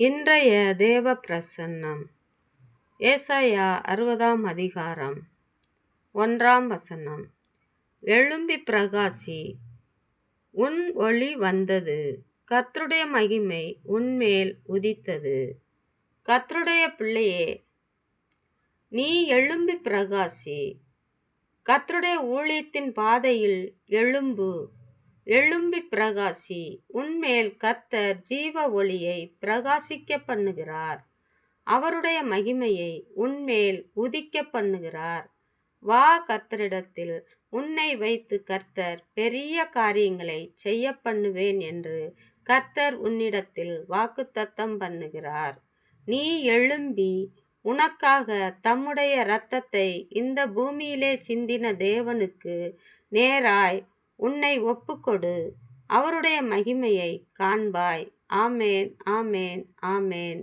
இன்றைய தேவ பிரசன்னம் ஏசாயா அறுபதாம் அதிகாரம் ஒன்றாம் வசனம். எழும்பி பிரகாசி உன் ஒளி வந்தது. கர்த்தருடைய மகிமை உன்மேல் உதித்தது. கர்த்தருடைய பிள்ளையே நீ எழும்பி பிரகாசி கர்த்தருடைய ஊழியத்தின் பாதையில் எழும்பு. எழும்பி பிரகாசி உன்மேல் கர்த்தர் ஜீவ ஒளியை பிரகாசிக்க பண்ணுகிறார். அவருடைய மகிமையை உன்மேல் உதிக்க பண்ணுகிறார். வா கர்த்தரிடத்தில் உன்னை வைத்து கர்த்தர் பெரிய காரியங்களை செய்ய பண்ணுவேன் என்று கர்த்தர் உன்னிடத்தில் வாக்குத்தத்தம் பண்ணுகிறார். நீ எழும்பி உனக்காக தம்முடைய இரத்தத்தை இந்த பூமியிலே சிந்தின தேவனுக்கு நேராய் உன்னை ஒப்புக்கொடு. அவருடைய மகிமையை காண்பாய். ஆமேன் ஆமேன் ஆமேன்.